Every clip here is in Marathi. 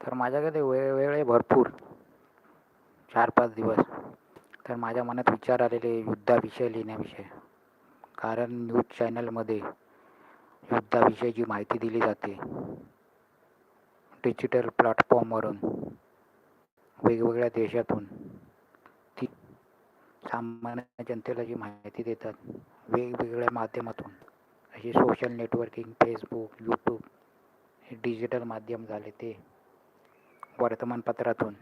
तर माझ्याकडे वेळ वेळ आहे भरपूर. चार पाच दिवस. तर माझ्या मनात विचार आलेले युद्धाविषय लिहिण्याविषयी. कारण न्यूज चॅनलमध्ये युद्धाविषयीची माहिती दिली जाते डिजिटल प्लॅटफॉर्मवरून वेगवेगळ्या देशातून ती सामान्य जनतेला जी माहिती देतात वेगवेगळ्या माध्यमातून अशी सोशल नेटवर्किंग फेसबुक यूट्यूब हे डिजिटल माध्यम झाले ते वर्तमानपत्रातून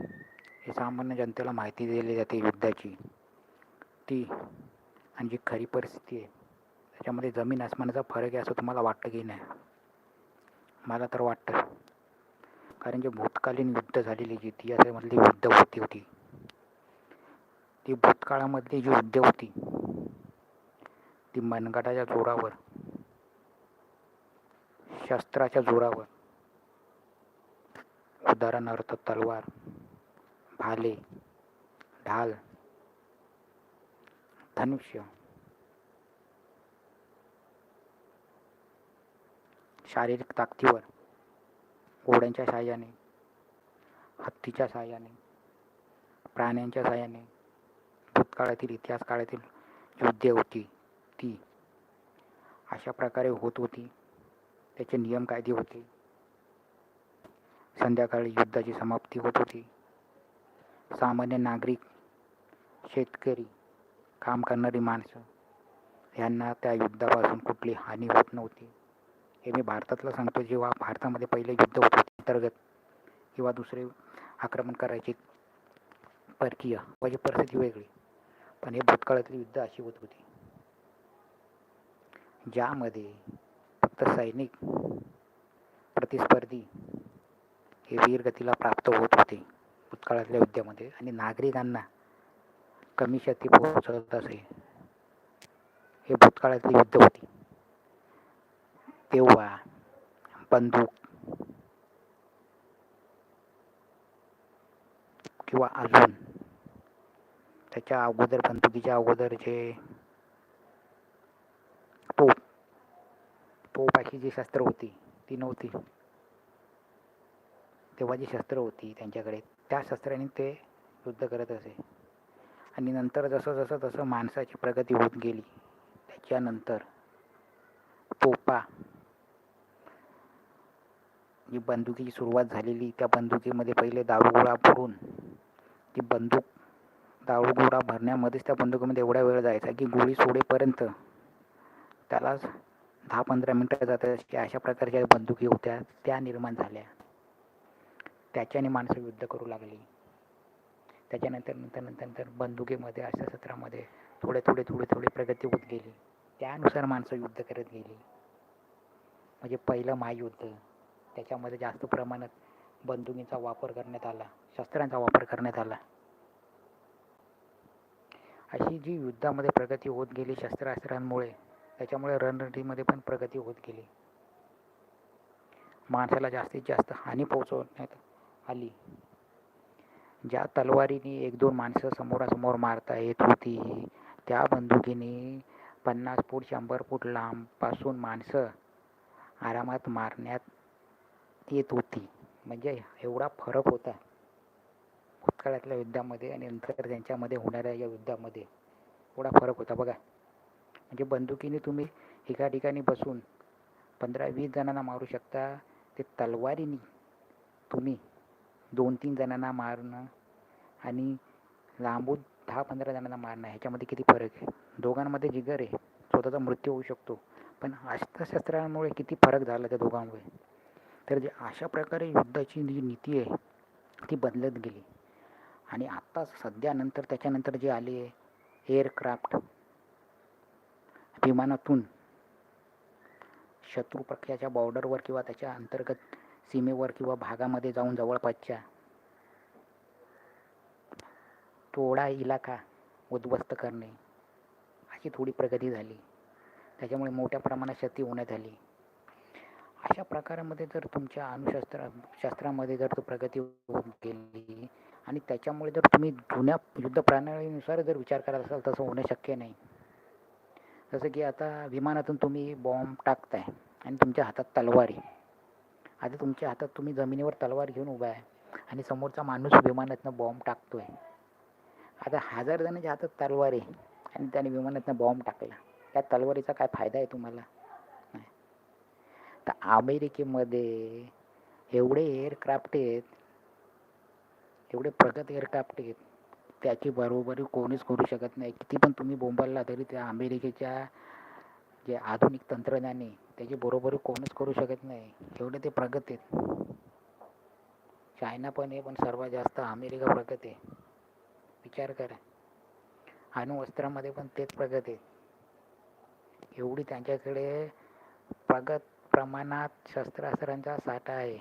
हे सामान्य जनतेला माहिती दिली जाते युद्धाची. ती आणि जी खरी परिस्थिती आहे त्याच्यामध्ये जमीन आसमानाचा फरक आहे असं तुम्हाला वाटतं की नाही? मला तर वाटतं. कारण जे भूतकालीन युद्ध झालेली जी इतिहासामधली युद्ध होती होती ती भूतकाळामधली जी युद्ध होती ती मनगटाच्या जोरावर शस्त्राच्या जोरावर उदाहरणार्थ तलवार भाले ढाल धनुष्य शारीरिक ताकदीवर घोड्यांच्या साहाय्याने हत्तीच्या साहाय्याने प्राण्यांच्या साहाय्याने भूतकाळातील इतिहास काळातील युद्धे होती ती. अशा प्रकारे होत होती. त्याचे नियम कायदे होते. संध्याकाळी युद्धाची समाप्ती होत होती. सामान्य नागरिक शेतकरी काम करणारी माणसं यांना त्या युद्धापासून कुठली हानी होत नव्हती. हे मी भारतातलं सांगतो जेव्हा भारतामध्ये पहिले युद्ध होत होते अंतर्गत किंवा दुसरे आक्रमण करायचे परकीय म्हणजे परिस्थिती वेगळी. पण हे भूतकाळातली युद्ध अशी होत होती. ज्यामध्ये फक्त सैनिक प्रतिस्पर्धी हे वीरगतीला प्राप्त होत होते भूतकाळातल्या युद्धामध्ये आणि नागरिकांना कमी क्षती पोहोचत असे. हे भूतकाळातली युद्ध होती. तेव्हा बंदूक किंवा अजून त्याच्या अगोदर बंदुकीच्या अगोदर जे तोप तोपाची जी शस्त्र होती ती नव्हती. तेव्हा जी शस्त्र होती त्यांच्याकडे त्या शस्त्राने ते युद्ध करत असे. आणि नंतर जसं जसं तसं माणसाची प्रगती होत गेली त्याच्यानंतर तोपा जी बंदुकीची सुरुवात झालेली त्या बंदुकीमध्ये पहिले दारुगोळा भरून ती बंदूक दारुगोळा भरण्यामध्येच त्या बंदुकीमध्ये एवढा वेळ जायचा की गोळी सोडेपर्यंत त्यालाच दहा पंधरा मिनटं जातात की अशा प्रकारच्या बंदुकी होत्या त्या निर्माण झाल्या. त्याच्याने माणसं युद्ध करू लागली. त्याच्यानंतर नंतर नंतर नंतर बंदुकीमध्ये अशा सत्रामध्ये थोडे थोडे थोडे थोडे प्रगती होत गेली. त्यानुसार माणसं युद्ध करत गेली. म्हणजे पहिलं महायुद्ध. त्याच्यामध्ये जास्त प्रमाणात बंदुकीचा वापर करण्यात आला. शस्त्रांचा वापर करण्यात आला. अशी जी युद्धामध्ये प्रगती होत गेली शस्त्रास्त्रांमुळे त्याच्यामुळे रणनीतीमध्ये पण प्रगती होत गेली. माणसाला जास्तीत जास्त हानी पोहोचवण्यात आली. ज्या तलवारीने एक दोन माणसं समोरासमोर मारता येत होती त्या बंदुकीने पन्नास फूट शंभर फूट लांबपासून माणसं आरामात मारण्यात येत होती. म्हणजे एवढा फरक होता. भूतकाळातल्या युद्धामध्ये आणि नंतर त्यांच्यामध्ये होणाऱ्या या युद्धामध्ये एवढा फरक होता बघा. म्हणजे बंदुकीने तुम्ही एका ठिकाणी बसून पंधरा वीस जणांना मारू शकता ते तलवारीने तुम्ही दोन तीन जणांना मारणं आणि लांबून दहा पंधरा जणांना मारणं ह्याच्यामध्ये किती फरक आहे? दोघांमध्ये जिगर आहे. स्वतःचा मृत्यू होऊ शकतो. पण अस्त्रशस्त्रांमुळे किती फरक झाला त्या दोघांमुळे? तर जे अशा प्रकारे युद्धाची जी नीती आहे ती बदलत गेली. आणि आत्ता सध्यानंतर त्याच्यानंतर जे आले एअरक्राफ्ट विमानातून शत्रू पक्षाच्या बॉर्डरवर किंवा त्याच्या अंतर्गत सीमेवर किंवा भागामध्ये जाऊन जवळपासच्या थोडा इलाका उद्ध्वस्त करणे अशी थोडी प्रगती झाली. त्याच्यामुळे मोठ्या प्रमाणात क्षती होण्यात आली. अशा प्रकारामध्ये जर तुमच्या अणुशस्त्र शास्त्रामध्ये जर तो प्रगती होत गेली आणि त्याच्यामुळे जर तुम्ही जुन्या युद्ध प्रणालीनुसार जर विचार करत असाल तसं होणं शक्य नाही. जसं की आता विमानातून तुम्ही बॉम्ब टाकताय आणि तुमच्या हातात तलवार. आहे आता तुमच्या हातात तुम्ही जमिनीवर तलवार घेऊन उभा आहे आणि समोरचा माणूस विमानातनं बॉम्ब टाकतोय. आता हजार जणांच्या हातात तलवार आहे आणि त्याने विमानातनं बॉम्ब टाकला. त्या तलवारीचा काय फायदा आहे तुम्हाला? नाही. तर अमेरिकेमध्ये एवढे एअरक्राफ्ट आहेत एवढे प्रगत एअरक्राफ्ट आहेत त्याची बरोबरी कोणीच करू शकत नाही. किती पण तुम्ही बोंबालला तरी त्या अमेरिकेच्या जे आधुनिक तंत्रज्ञान आहे त्याची बरोबरी कोणच करू शकत नाही एवढे ते प्रगत आहेत. चायना पण आहे पण सर्वात जास्त अमेरिका प्रगत आहे. विचार करा. अणुवस्त्रामध्ये पण तेच प्रगत आहे. एवढी त्यांच्याकडे प्रगत प्रमाणात शस्त्रास्त्रांचा साठा आहे.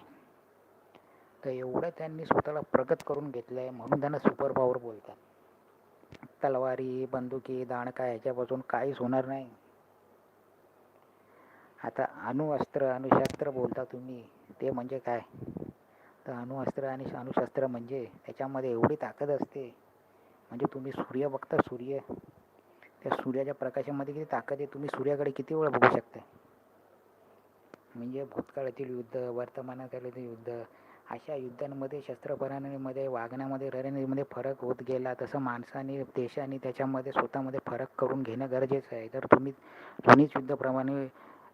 तर एवढं त्यांनी स्वतःला प्रगत करून घेतलं आहे म्हणून त्यांना सुपर पॉवर बोलतात. तलवारी बंदुकी दाणका ह्याच्यापासून काहीच होणार नाही. आता अणुअस्त्र अणुशस्त्र बोलता तुम्ही ते म्हणजे काय? तर अणुअस्त्र आणि अणुशस्त्र म्हणजे त्याच्यामध्ये एवढी ताकद असते. म्हणजे तुम्ही सूर्य बघता सूर्य त्या सूर्याच्या प्रकाशामध्ये किती ताकद आहे तुम्ही सूर्याकडे किती वेळ बघू शकता? म्हणजे भूतकाळातील युद्ध वर्तमानातील युद्ध अशा युद्धांमध्ये शस्त्रपणामध्ये वागण्यामध्ये रणनीतीमध्ये फरक होत गेला तसं माणसाने देशाने त्याच्यामध्ये स्वतःमध्ये फरक करून घेणं गरजेचं आहे. जर तुम्ही दोन्हीच युद्धाप्रमाणे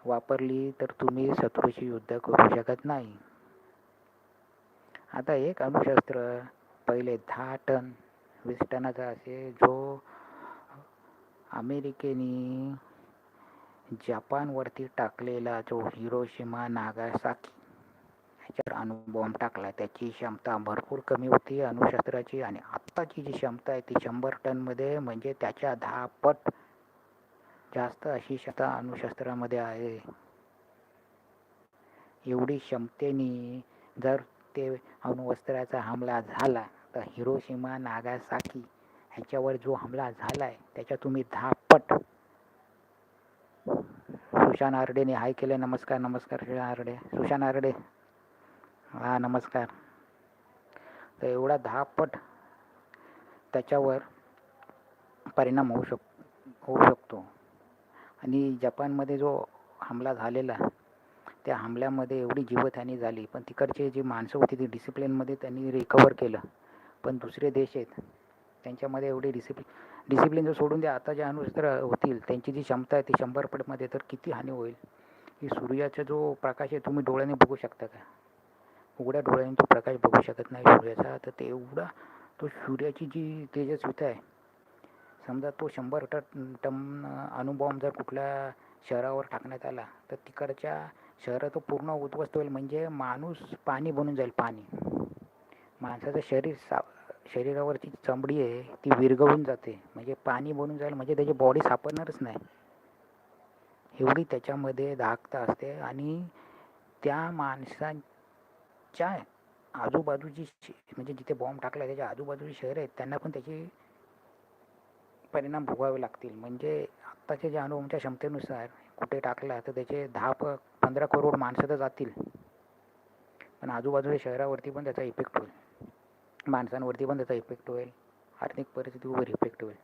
वापरली तर तुम्ही शत्रूशी युद्ध करू शकत नाही. आता एक अणुशस्त्र पहिले दहा टन वीस टनाचा असे जो अमेरिकेने जपानवरती टाकलेला जो हिरोशिमा नागासाकी ह्याच्यावर अणुबॉम्ब टाकला. त्याची क्षमता भरपूर कमी होती अणुशस्त्राची आणि आत्ताची जी क्षमता आहे ती शंभर टनमध्ये म्हणजे त्याच्या दहा पट जास्त अशी क्षमता अणुशस्त्रामध्ये आहे. एवढी क्षमतेने जर ते अणुवस्त्राचा हमला झाला तर हिरोशिमा नागासाकी ह्याच्यावर जो हमला झाला आहे त्याच्या तुम्ही दहा पट सुशांत आरडेने हाय केले नमस्कार नमस्कार सुशांत आरडे. सुशांत आरडे. हा नमस्कार. तर एवढा दहा पट त्याच्यावर परिणाम होऊ शक होऊ शकतो. आणि जपानमध्ये जो हमला झालेला त्या हमल्यामध्ये एवढी जीवतहानी झाली. पण तिकडचे जी माणसं होती ती डिसिप्लिनमध्ये त्यांनी रिकवर केलं. पण दुसरे देश आहेत त्यांच्यामध्ये एवढी डिसिप्लिन डिसिप्लिन जर सोडून द्या आता जे अणुस्त्र होतील त्यांची जी क्षमता आहे ती शंभर पटमध्ये तर किती हानी होईल? की सूर्याचा जो प्रकाश आहे तुम्ही डोळ्याने बघू शकता का? उघड्या डोळ्याने तो प्रकाश बघू शकत नाही सूर्याचा. तर ते एवढा तो सूर्याची जी तेजस्विता आहे समजा तो शंभर टन टन अणुबॉम्ब जर कुठल्या शहरावर टाकण्यात आला तर तिकडच्या शहरात तो पूर्ण उद्ध्वस्त होईल. म्हणजे माणूस पाणी बनून जाईल पाणी. माणसाचं शरीर सा शरीरावरची चमडी आहे ती विरघळून जाते. म्हणजे पाणी बनून जाईल म्हणजे त्याची बॉडी सापडणारच नाही. एवढी त्याच्यामध्ये धाकता असते आणि त्या माणसांच्या आजूबाजूची म्हणजे जिथे बॉम्ब टाकला त्याच्या आजूबाजूची शहर आहेत त्यांना पण त्याची परिणाम भोगावे लागतील. म्हणजे आत्ताच्या ज्या अणुबॉम्बच्या क्षमतेनुसार कुठे टाकला तर त्याचे दहा प पंधरा करोड माणसं तर जातील. पण आजूबाजूच्या शहरावरती पण त्याचा इफेक्ट होईल. माणसांवरती पण त्याचा इफेक्ट होईल. आर्थिक परिस्थितीवर इफेक्ट होईल.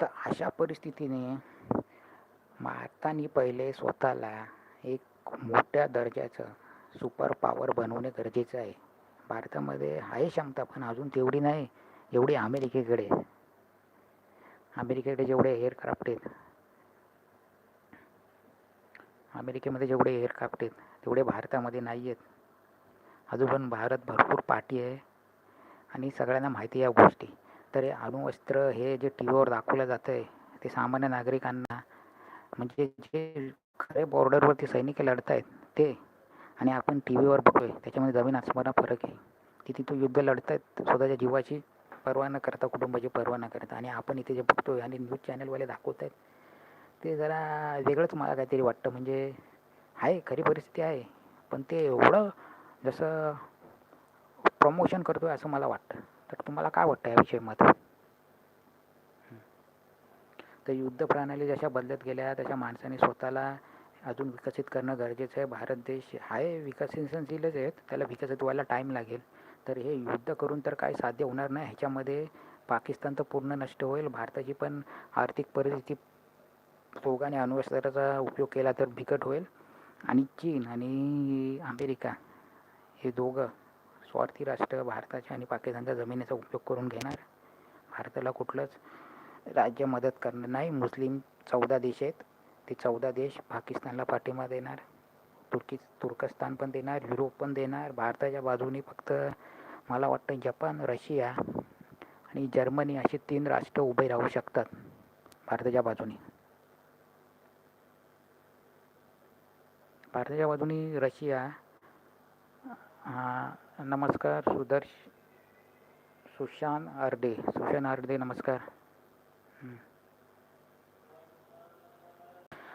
तर अशा परिस्थितीने भारताने पहिले स्वतःला एक मोठ्या दर्जाचं सुपर पॉवर बनवणे गरजेचं आहे. भारतामध्ये आहे क्षमता पण अजून तेवढी नाही. एवढी अमेरिकेकडे. अमेरिकेकडे जेवढे एअरक्राफ्ट आहेत अमेरिकेमध्ये जेवढे एअरक्राफ्ट आहेत तेवढे भारतामध्ये नाही आहेत. अजून पण भारत भरपूर पाठी आहे आणि सगळ्यांना माहिती आहे या गोष्टी. तर हे अणुवस्त्र हे जे टी व्हीवर दाखवलं जातं आहे ते सामान्य नागरिकांना म्हणजे जे खरे बॉर्डरवरती सैनिक लढत आहेत ते आणि आपण टी व्हीवर बघतोय आहे त्याच्यामध्ये जमीन आसमाना फरक आहे. की तिथं युद्ध लढत आहेत स्वतःच्या जीवाची पर्वा न करता कुटुंबाची पर्वा न करता. आणि आपण इथे जे बघतो आहे आणि न्यूज चॅनलवाले दाखवत आहेत ते जरा वेगळंच मला काहीतरी वाटतं. म्हणजे आहे खरी परिस्थिती आहे. पण ते एवढं जसं प्रमोशन करतो आहे असं मला वाटतं. तर तुम्हाला काय वाटतं याविषयी मत? तर युद्ध प्रणाली जशा बदलत गेल्या तशा माणसाने स्वतःला अजून विकसित करणं गरजेचं आहे. भारत देश आहे विकसनशीलच आहेत. त्याला विकसित व्हायला टाईम लागेल. तर हे युद्ध करून तर काय साध्य होणार नाही. ह्याच्यामध्ये पाकिस्तान तर पूर्ण नष्ट होईल. भारताची पण आर्थिक परिस्थिती दोघांनी अण्वस्त्राचा उपयोग केला तर बिकट होईल. आणि चीन आणि अमेरिका हे दोघं स्वार्थी राष्ट्र भारताच्या आणि पाकिस्तानच्या जमिनीचा उपयोग करून घेणार. भारताला कुठलंच राज्य मदत करणार नाही. मुस्लिम चौदा देश आहेत. ते चौदा देश पाकिस्तानला पाठिंबा देणार. तुर्की तुर्कस्तान पण देणार. युरोप पण देणार. भारताच्या बाजूने फक्त मला वाटतं जपान रशिया आणि जर्मनी असे तीन राष्ट्र उभे राहू शकतात भारताच्या बाजूने. भारताच्या बाजूने रशिया नमस्कार सुदर्श सुशांत आर्डे सुशांत आर्डे नमस्कार.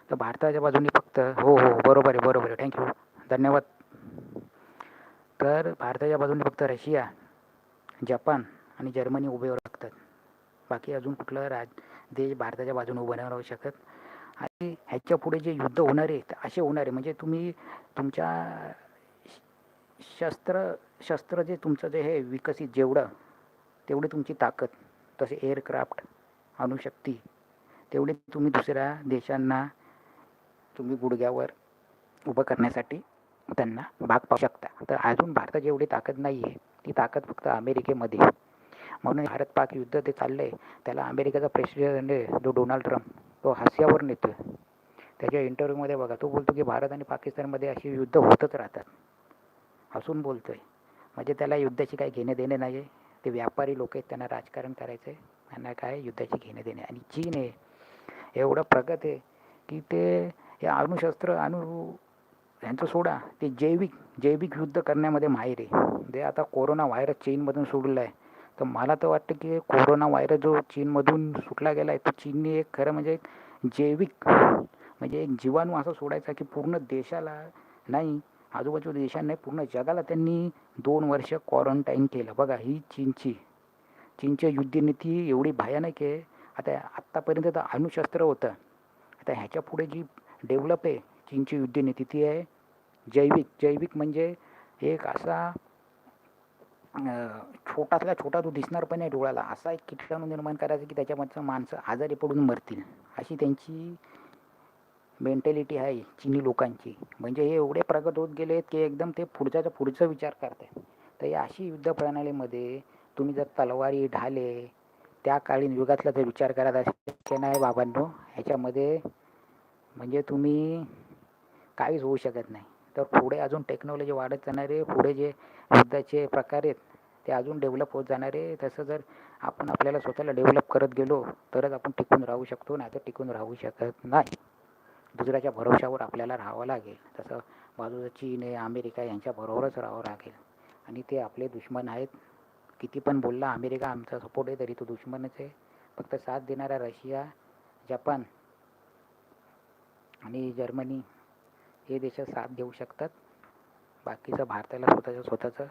तर भारताच्या बाजूने फक्त हो हो बरोबर आहे बरोबर आहे. थँक्यू धन्यवाद. तर भारताच्या बाजूने फक्त रशिया जपान आणि जर्मनी उभे राहू शकतात. बाकी अजून कुठलं राज देश भारताच्या बाजूने उभं नाही राहू शकत. आणि ह्याच्या पुढे जे युद्ध होणार आहे असे होणार आहे म्हणजे तुम्ही तुमच्या शस्त्र शस्त्र जे तुमचं जे हे विकसित जेवढं तेवढी तुमची ताकद तसे एअरक्राफ्ट अणुशक्ती तेवढी तुम्ही दुसऱ्या देशांना तुम्ही गुडघ्यावर उभं करण्यासाठी त्यांना भाग पाडू शकता. तर अजून भारताची एवढी ताकद नाही आहे ती ताकद फक्त अमेरिकेमध्ये. म्हणून भारत पाक युद्ध ते चाललं आहे त्याला अमेरिकेचा प्रेसिडेंट आहे जो डोनाल्ड ट्रम्प तो हास्यावर नेतो त्याच्या इंटरव्ह्यूमध्ये बघा तो बोलतो की भारत आणि पाकिस्तानमध्ये अशी युद्ध होतच राहतात. हसून बोलतोय. म्हणजे त्याला युद्धाची काही घेणे देणे नाही आहे ते व्यापारी लोक आहेत त्यांना राजकारण करायचं आहे त्यांना काय युद्धाची घेणे देणे. आणि चीन आहे. एवढं प्रगत आहे की ते हे अणुशस्त्र अणु ह्यांचं सोडा. ते जैविक जैविक युद्ध करण्यामध्ये माहीर आहे. जे आता कोरोना व्हायरस चीनमधून सोडलेला आहे तर मला तर वाटतं की कोरोना व्हायरस जो चीनमधून सुटला गेला आहे तो चीनने एक खरं म्हणजे एक जैविक म्हणजे एक जीवाणू असा सोडायचा की पूर्ण देशाला नाही आजूबाजूच्या देशांना पूर्ण जगाला त्यांनी दोन वर्ष क्वारंटाईन केलं. बघा ही चीनची चीनची युद्धनीती एवढी भयानक आहे. आता आत्तापर्यंत तर अणुशस्त्र होतं. आता ह्याच्या पुढे जी डेव्हलप आहे चीनची युद्धनीती ती आहे. जैविक जैविक म्हणजे एक असा छोटातला छोटा तो दिसणार पण नाही डोळ्याला. असा एक किटाणू निर्माण करायचा की त्याच्यामधचं माणसं आजारी पडून मरतील. अशी त्यांची मेंटॅलिटी आहे चिनी लोकांची. म्हणजे हे एवढे प्रगत होत गेले की एकदम ते पुढच्याचा पुढचा विचार करतात तर या अशी युद्ध प्रणालीमध्ये तुम्ही जर तलवारी ढाले त्या कालीन युगातला जर विचार करत असेल नाही बाबांनो ह्याच्यामध्ये म्हणजे तुम्ही काहीच होऊ शकत नाही. तर पुढे अजून टेक्नॉलॉजी वाढत जाणार आहे पुढे जे युद्धाचे प्रकार आहेत ते अजून डेव्हलप होत जाणार. आहे तसं जर आपण आपल्याला स्वतःला डेव्हलप करत गेलो तरच आपण टिकून राहू शकतो नाही तर टिकून राहू शकत नाही. दुसऱ्याच्या भरोशावर आपल्याला राहावं लागेल. तसं बाजूचं चीन आहे अमेरिका यांच्या बरोबरच राहावं लागेल. आणि ते आपले दुश्मन आहेत. किती पण बोलला अमेरिका आमचा सपोर्ट आहे तरी तो दुश्मनच आहे. फक्त साथ देणारा रशिया जपान आणि जर्मनी हे देश साथ देऊ शकतात. बाकीचं भारताला स्वतःच्या स्वतःचं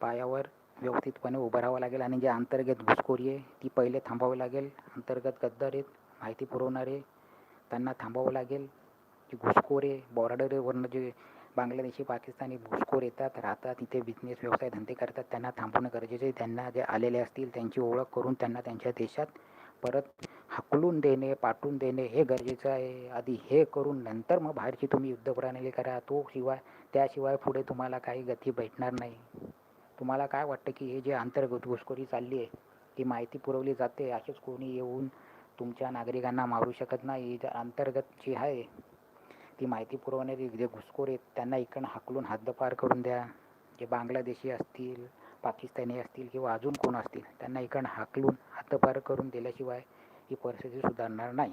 पायावर व्यवस्थितपणे उभं राहावं लागेल आणि जे अंतर्गत घुसखोरी आहे ती पहिले थांबावी लागेल. अंतर्गत गद्दार आहेत माहिती पुरवणारे त्यांना थांबावं लागेल. जे घुसखोर आहे बॉर्डरवरनं जे बांगलादेशी पाकिस्तानी घुसखोर येतात राहतात तिथे बिझनेस व्यवसाय धंदे करतात त्यांना थांबवणं गरजेचं आहे. त्यांना जे आलेले असतील त्यांची ओळख करून त्यांना त्यांच्या देशात परत हाकलून देणे पाठवून देणे हे गरजेचं आहे. आधी हे करून नंतर मग बाहेरची तुम्ही युद्धप्रणाली करा. तो शिवाय त्याशिवाय पुढे तुम्हाला काही गती भेटणार नाही. तुम्हाला काय वाटतं की हे जे अंतर्गत घुसखोरी चालली आहे ती माहिती पुरवली जाते? असेच कोणी येऊन तुमच्या नागरिकांना मारू शकत नाही? जे अंतर्गत जी आहे ती माहिती पुरवणारी जे घुसखोर आहेत त्यांना इकडं हाकलून हद्दपार करून द्या. जे बांगलादेशी असतील पाकिस्तानी असतील किंवा अजून कोण असतील त्यांना इकडं हाकलून हद्दपार करून दिल्याशिवाय ही परिस्थिती सुधारणार नाही.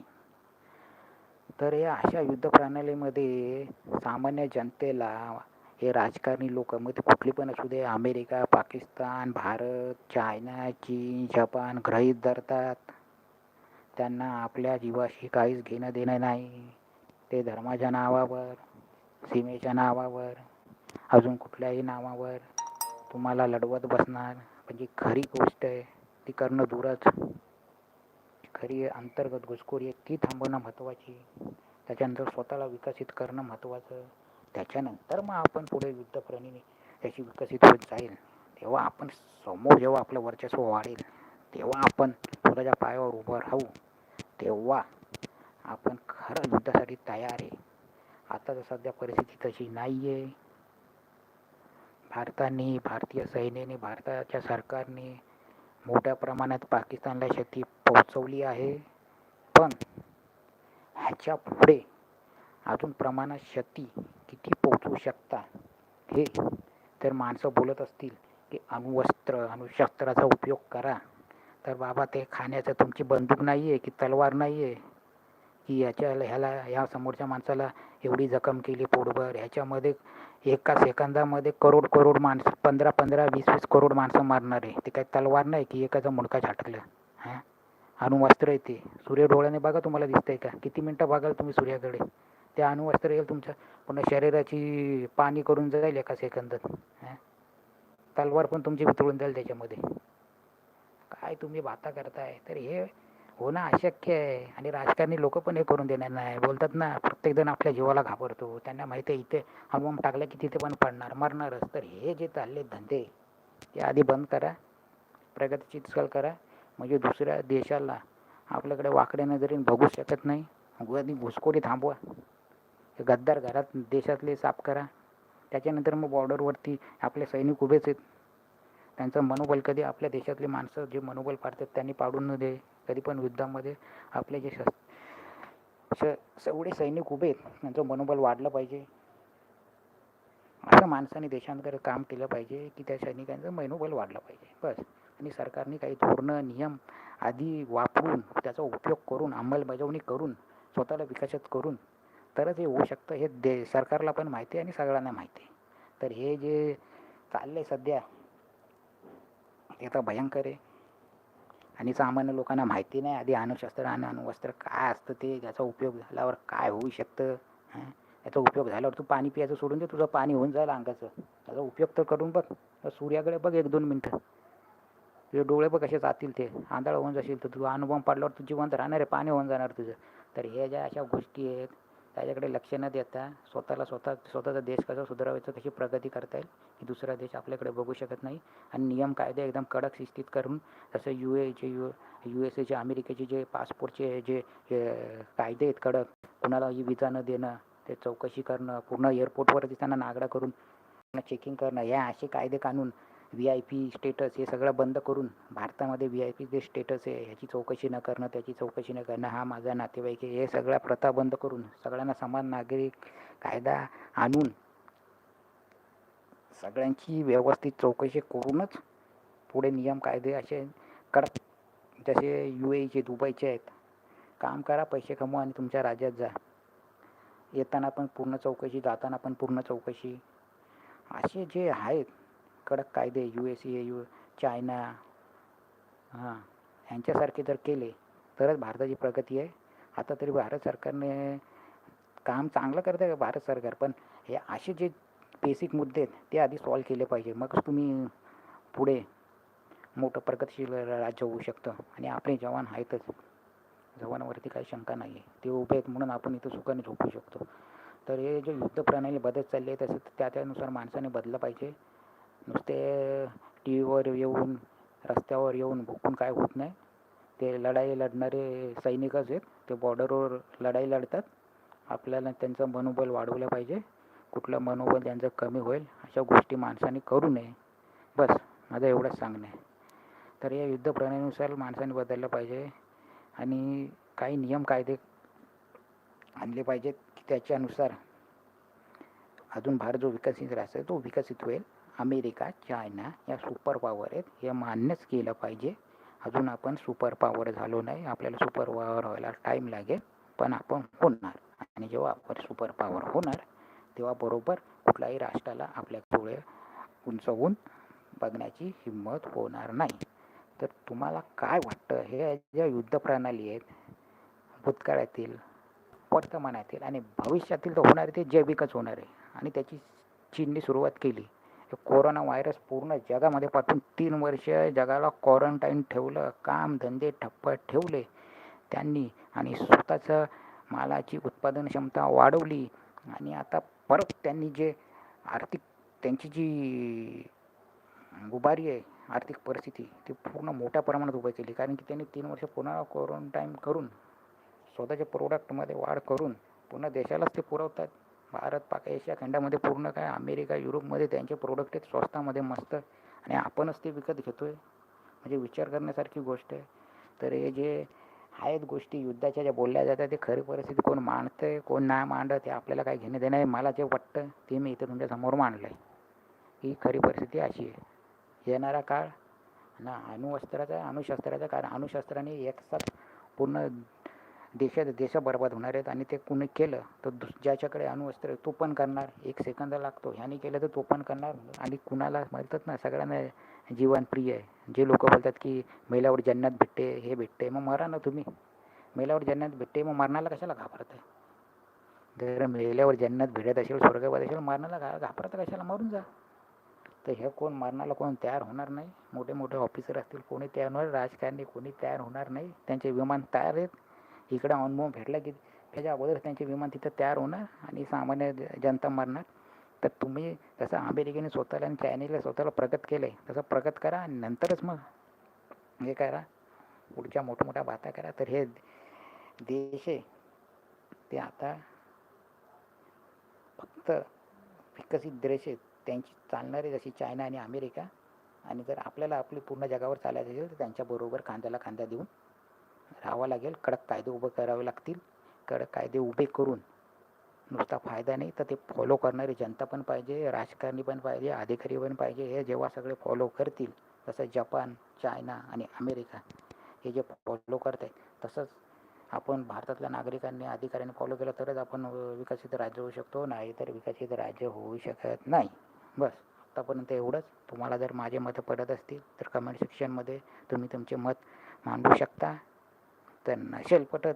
तर या अशा युद्ध प्रणालीमध्ये सामान्य जनतेला हे राजकारणी लोक मग ते कुठली पण असू दे अमेरिका पाकिस्तान भारत चायना चीन जपान ग्रहीत धरतात. त्यांना आपल्या जीवाशी काहीच घेणं देणं नाही. ते धर्माच्या नावावर सीमेच्या नावावर अजून कुठल्याही नावावर तुम्हाला लढवत बसणार. म्हणजे खरी गोष्ट आहे ती करणं दूरच. खरी अंतर्गत घुसखोरी आहे ती थांबवणं महत्त्वाची त्याच्यानंतर स्वतःला विकसित करणं महत्त्वाचं त्याच्यानंतर मग आपण पुढे युद्धप्रणीने त्याची विकसित होत जाईल. तेव्हा आपण समोर जेव्हा आपलं वर्चस्व वाढेल तेव्हा आपण स्वतःच्या पायावर उभं राहू. तेव्हा आपण खरं युद्धासाठी तयार आहे. आता तर सध्या परिस्थिती तशी नाही आहे भारताने भारतीय सैन्याने भारताच्या सरकारने मोठ्या प्रमाणात पाकिस्तानला शक्ती पोहोचवली आहे. पण ह्याच्या पुढे अजून प्रमाणात शक्ती किती पोहोचू शकता हे तर माणसं बोलत असतील की अणुवस्त्र अणुशस्त्राचा उपयोग करा. तर बाबा ते खाण्याचं तुमची बंदूक नाही आहे की तलवार नाही आहे की याच्या ह्याला ह्या समोरच्या माणसाला एवढी जखम केली पोटभर ह्याच्यामध्ये एका सेकंदामध्ये करोड करोड माणसं पंधरा पंधरा वीस वीस करोड माणसं मारणार आहे. ते काय तलवार नाही की एकाचा मुंडका छाटलं हां? अणुवस्त्र आहे ते. सूर्य डोळ्याने बघा तुम्हाला दिसतंय का? किती मिनटं बघाल तुम्ही सूर्याकडे? ते अणुवस्त्र येईल तुमच्या पुन्हा शरीराची पाणी करून जाईल एका सेकंदात. हां? तलवार पण तुमची वितळून जाईल त्याच्यामध्ये. काय तुम्ही बाता करताय? तर हे होणं अशक्य आहे. आणि राजकारणी लोक पण हे करून देणार नाही. बोलतात ना प्रत्येकजण आपल्या जीवाला घाबरतो. त्यांना माहिती आहे इथे हनुमान टाकलं की तिथे पण पडणार. मरणारच. तर हे जे चालले धंदे ते आधी बंद करा. प्रगतीची चाल करा. म्हणजे दुसऱ्या देशाला आपल्याकडे वाकड्या नजरेने बघू शकत नाही आधी घुसखोरी थांबवा. हे गद्दार घरात देशातले साफ करा. त्याच्यानंतर मग बॉर्डरवरती आपले सैनिक उभेच आहेत. त्यांचं मनोबल कधी आपल्या देशातले माणसं जे मनोबल पाडतात त्यांनी पाडून न दे कधी पण युद्धामध्ये आपले जे शस् स एवढे सैनिक उभे आहेत त्यांचं मनोबल वाढलं पाहिजे. असं माणसाने देशांकडे काम केलं पाहिजे की त्या सैनिकांचं मनोबल वाढलं पाहिजे. बस. आणि सरकारने काही धोरणं नियम आधी वापरून त्याचा उपयोग करून अंमलबजावणी करून स्वतःला विकसित करून तरच हे होऊ शकतं हे दे सरकारला पण माहिती आहे आणि सगळ्यांना माहिती आहे. तर हे जे चाललं आहे सध्या ते तर भयंकर आहे. आणि सामान्य लोकांना माहिती नाही आधी अणुशस्त्र आणि अणुवस्त्र काय असतं ते त्याचा उपयोग झाल्यावर काय होऊ शकतं? हां? त्याचा उपयोग झाल्यावर तू पाणी प्यायचं सोडून दे तुझं पाणी होऊन जाईल अंगाचं. त्याचा उपयोग तर करून बघ. सूर्याकडे बघ एक दोन मिनटं. तुझे डोळे बघ कसे जातील ते. आंधळ होऊन जाशील तर तुझा अनुभव पडल्यावर तू जिवंत राहणार आहे पाणी होऊन जाणार तुझं. तर हे ज्या अशा गोष्टी आहेत त्याच्याकडे लक्ष न देता स्वतःला स्वतः स्वतःचा देश कसा सुधारावायचा कशी प्रगती करता येईल की दुसरा देश आपल्याकडे बघू शकत नाही. आणि नियम कायदे एकदम कडक शिस्तीत करून जसं यू एचे यू यू एस एचे अमेरिकेचे जे पासपोर्टचे जे कायदे आहेत कडक कुणालाही विजा न देणं ते चौकशी करणं पूर्ण एअरपोर्टवरती त्यांना नागडा करून चेकिंग करणं ह्या असे कायदे कानून व्ही आय पी स्टेटस हे सगळं बंद करून भारतामध्ये व्ही आय पी जे स्टेटस आहे ह्याची चौकशी न करणं त्याची चौकशी न करणं हा माझा नातेवाईक आहे हे सगळ्या प्रथा बंद करून सगळ्यांना समान नागरिक कायदा आणून सगळ्यांची व्यवस्थित चौकशी करूनच पुढे नियम कायदे असे कडक जसे यू एचे दुबईचे आहेत. काम करा पैसे कमवा आणि तुमच्या राज्यात जा. येताना पण पूर्ण चौकशी जाताना पण पूर्ण चौकशी. असे जे आहेत कडक कायदे U S A U China हां ह्यांच्यासारखे जर केले तरच भारताची प्रगती आहे. आता तरी भारत सरकारने काम चांगलं करत आहे भारत सरकार? पण हे असे जे बेसिक मुद्दे आहेत ते आधी सॉल्व केले पाहिजे. मगच तुम्ही पुढे मोठं प्रगतशील राज्य होऊ शकतं. आणि आपले जवान आहेतच. जवानावरती काही शंका नाही आहे ते उभे आहेत म्हणून आपण इथं सुखाने झोपू शकतो. तर हे जे युद्ध प्रणाली बदलत चालली आहे तसं त्या त्यानुसार माणसाने बदलं पाहिजे. नुसते टी व्हीवर येऊन रस्त्यावर येऊन भुकून काय होत नाही. ते लढाई लढणारे सैनिकच आहेत. ते बॉर्डरवर लढाई लढतात. आपल्याला त्यांचं मनोबल वाढवलं पाहिजे. कुठलं मनोबल त्यांचं कमी होईल अशा गोष्टी माणसाने करू नये. बस माझं एवढंच सांगणं आहे. तर या युद्ध प्रणालीनुसार माणसाने बदललं पाहिजे. आणि काही नियम कायदे आणले पाहिजेत की त्याच्यानुसार अजून भारत जो विकसित राहतो तो विकसित होईल. अमेरिका चायना या सुपर पॉवर आहेत. हे मान्यच केलं पाहिजे. अजून आपण सुपर पॉवर झालो नाही. आपल्याला सुपर पॉवर व्हायला टाईम लागेल. पण आपण होणार. आणि जेव्हा आपण सुपर पॉवर होणार तेव्हा बरोबर कुठल्याही राष्ट्राला आपल्या डोळे उंचवून बघण्याची हिंमत होणार नाही. तर तुम्हाला काय वाटतं? हे ज्या युद्धप्रणाली आहेत भूतकाळातील वर्तमानातील आणि भविष्यातील तर होणार ते जैविकच होणार आहे. आणि त्याची चीनने सुरुवात केली. कोरोना व्हायरस पूर्ण जगामध्ये पाठवून तीन वर्ष जगाला क्वारंटाईन ठेवलं काम धंदे ठप्प ठेवले त्यांनी आणि स्वतःचं मालाची उत्पादन क्षमता वाढवली आणि आता परत त्यांनी जे आर्थिक त्यांची जी उभारी आहे आर्थिक परिस्थिती ती पूर्ण मोठ्या प्रमाणात उभी केली. कारण की त्यांनी तीन वर्ष पुन्हा क्वारंटाईन करून स्वतःच्या प्रोडक्टमध्ये वाढ करून पुन्हा देशालाच ते पुरवतात. भारत पाक एशिया खंडामध्ये पूर्ण काय अमेरिका युरोपमध्ये त्यांचे प्रोडक्ट आहेत स्वस्तामध्ये मस्त. आणि आपणच ते विकत घेतो आहे म्हणजे विचार करण्यासारखी गोष्ट आहे. तर हे जे आहेत गोष्टी युद्धाच्या ज्या बोलल्या जातात ते खरी परिस्थिती कोण मांडतं आहे कोण नाही मांडत हे आपल्याला काय घेणं देणं आहे? मला जे वाटतं ते मी इथं तुमच्यासमोर मांडलं आहे ही खरी परिस्थिती अशी आहे. येणारा काळ ना अणुअस्त्राचा अणुशस्त्राचा कारण अणुशस्त्राने एकसाथ पूर्ण देशात देश बरबाद होणार आहेत आणि ते कुणी केलं तर दुस ज्याच्याकडे अणुअस्त्र आहे तो पण करणार. एक सेकंद लागतो. ह्याने केलं तर तो पण करणार. आणि कुणाला म्हणतात ना सगळ्यांना जीवन प्रिय आहे. जे लोक बोलतात की मेल्यावर जन्नत भेटते हे भेटते मग मरा ना तुम्ही. मेल्यावर जन्नत भेटते मग मरणाला कशाला घाबरत आहे जर मेल्यावर जन्नत भेटत असेल स्वर्गवाद असेल मरणाला घा घाबरत कशाला? मरून जा. तर हे कोण मरणाला कोण तयार होणार नाही? मोठे मोठे ऑफिसर असतील कोणी तयार होणार? राजकारणी कोणी तयार होणार नाही? त्यांचे विमान तयार आहेत. इकडं अनुभव भेटला की त्याच्या अगोदर त्यांचे विमान तिथं तयार होणार आणि सामान्य जनता मरणार. तर तुम्ही जसं अमेरिकेने स्वतःला आणि चायनीला स्वतःला प्रगत केलं आहे तसं प्रगत करा आणि नंतरच मग हे करा. पुढच्या मोठमोठ्या बाता करा. तर हे देश आहे. ते आता फक्त विकसित देश आहेत. त्यांची चालणारे जशी चायना आणि अमेरिका. आणि जर आपल्याला आपली पूर्ण जगावर चालायचं असेल तर त्यांच्याबरोबर खांद्याला खांदा देऊन राहावं लागेल. कडक कायदे उभे करावे लागतील. कडक कायदे उभे करून नुसता फायदा नाही तर ते फॉलो करणारी जनता पण पाहिजे राजकारणी पण पाहिजे अधिकारी पण पाहिजे. हे जेव्हा सगळे फॉलो करतील तसं जपान चायना आणि अमेरिका हे जे फॉलो करत आहे तसंच आपण भारतातल्या नागरिकांनी अधिकाऱ्यांनी फॉलो केलं तरच आपण विकसित राज्य होऊ शकतो. नाही तर विकसित राज्य होऊ शकत नाही. बस. आत्तापर्यंत एवढंच. तुम्हाला जर माझे मतं पडत असतील तर कमेंट सेक्शनमध्ये तुम्ही तुमचे मत मांडू शकता. तर नसेल पटत.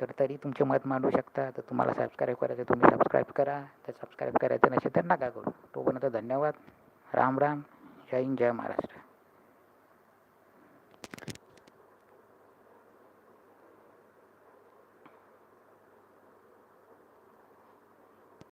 तर तरी तुमचे मत मांडू शकता. तर तुम्हाला सबस्क्राईब करायचं तुम्ही सबस्क्राईब करा. तर सबस्क्राईब करायचं नसेल तर नका करू. तोपर्यंत धन्यवाद. राम राम. जय हिंद जय महाराष्ट्र.